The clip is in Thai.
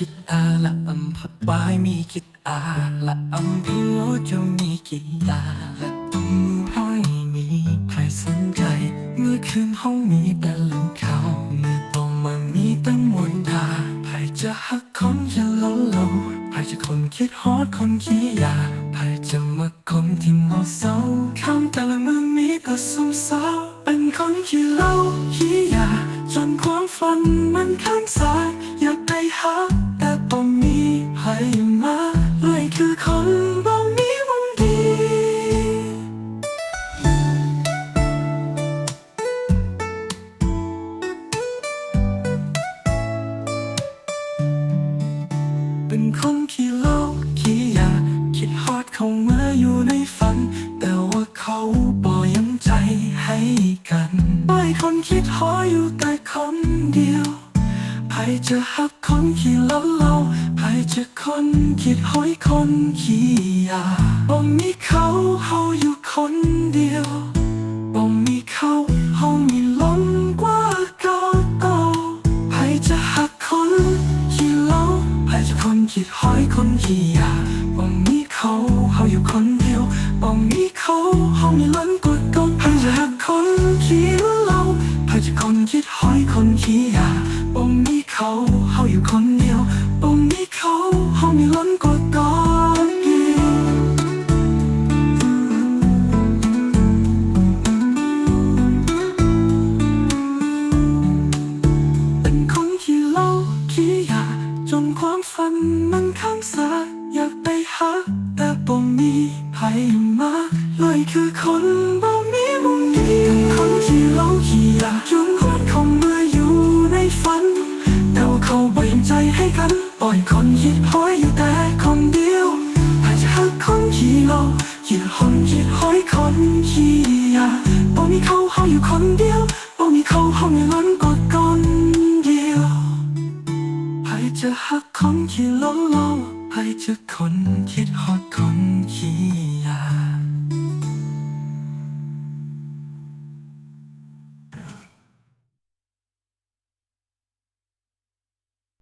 คิดอาละอำพักบายมีคิดอาละอำพิโมจะมีกีตาและตุ้มห้อยมีใครสนใจ เมื่อคืนห้องมีแต่ลมเขาเมื่อต่อมามีตั้งมวลดาใครจะหักคนจะลดลงใครจะคนคิดฮอดคนขี้ยาใครจะมาคนที่เมาเศร้าคำแต่ละมือมีก็สมเศร้าเป็นคนขี้เล้าขี้ยาจนความฝันมันข้างซ้ายอยากไปหา เป็นคนขี้โลกขี้ยา คิดฮอดเขาเมื่ออยู่ในฝัน แต่ว่าเขาบ่ยังใจให้กันไม่คนคิดฮออยู่แต่คนเดียวใครจะหักคนขี้เล่าเล่าใครจะคนคิดห้อยคนขี้ยากบ่มีเขาเฮาอยู่คนเดียว คิดห้อยคนขี้ยากบ่มีเขาเฮาอยู่คนเดียวบ่มีเขาเฮามีล้นกดก่าใครจะหักคนขี้เราใครจะคนคิดห้อยคนขี้ยากบ่มีเขา มันมันข้างสายอยากไปหา แต่บ่มีใครมาเลยคือคนบ่มีมุมดีคนที่เล่าขี้อยากจนควดเขาเมื่ออยู่ในฝัน แต่ว่าเขาบ่ยังใจให้กัน ปล่อยคนคิดห้อยอยู่แต่คนเดียวอาจจะหักคนขี้เล่าคิดคนคิดห้อยคนขี้อยาบ่มีเขาเฮาอยู่คนเดียวบ่มีเขาเฮามีล้นก จะหักคนที่ล้อล้อใครจะคนคิดฮอดคนขี้